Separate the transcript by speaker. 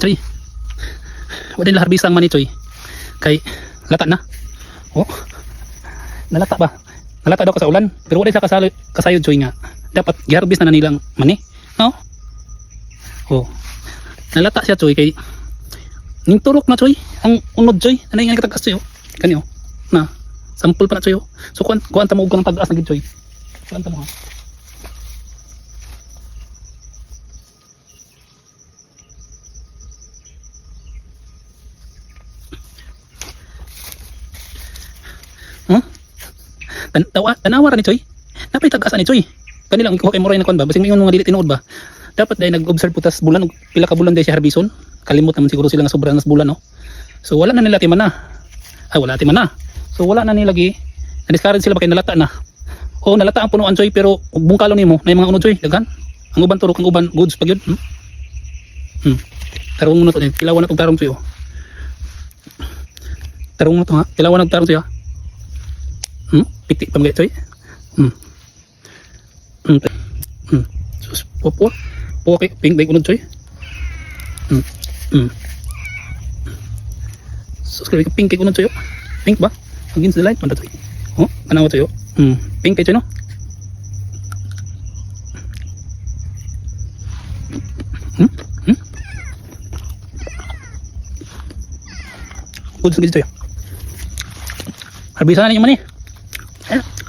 Speaker 1: Choy. Wala nila harbisang man ni Choy. Kay lata na. Oh. Nalata ba? Nalata daw ka sa ulan. Pero wala sa kasalo kasayod Choy nga. Dapat giharbis na na nilang mani. No? Oh. Nalata siya Choy kay ning turok na Choy. Ang unod Choy. Ano yung katagas Choy? oh. Kani oh. Na. Sample pa na Choy. oh. So kuan ta mo og kang pag-as na gid Choy. Kuan ta mo ha. Tan tawa tanawa ra ni Choy. Napay tag-asa ni Choy. Kanilang ikuha kay Moray na kon ba? Basing mingon mga dili tinuod ba? Dapat dai nag-observe putas bulan og pila ka bulan dai si Harbison. Kalimot naman siguro sila nga sobra nas bulan no. So wala na nila timan na. Ay wala timan na. So wala na nila gi. Na-discourage sila ba kay nalata na. O nalata ang punuan Choy pero ug bungkalon nimo na mga unod Choy daghan. Ang uban turok ang uban goods pag yun. Hmm? Hmm. Tarong mo na to. Kilawan na itong tarong Choy. oh. Tarong mo to ha. Kilawan na tarong Choy ha. Pitik pa mga Choy. Hmm. Hmm. Hmm. Sus, popo. Po kay ping bay unod Choy. Hmm. Hmm. Sus, kay pink kay unod Choy. oh. Pink ba? Against the light man Choy. Oh, Choy? oh. Hmm. Pink kay Choy no? Hmm? Hmm? Good gito Harbisan na ninyo man. Yeah.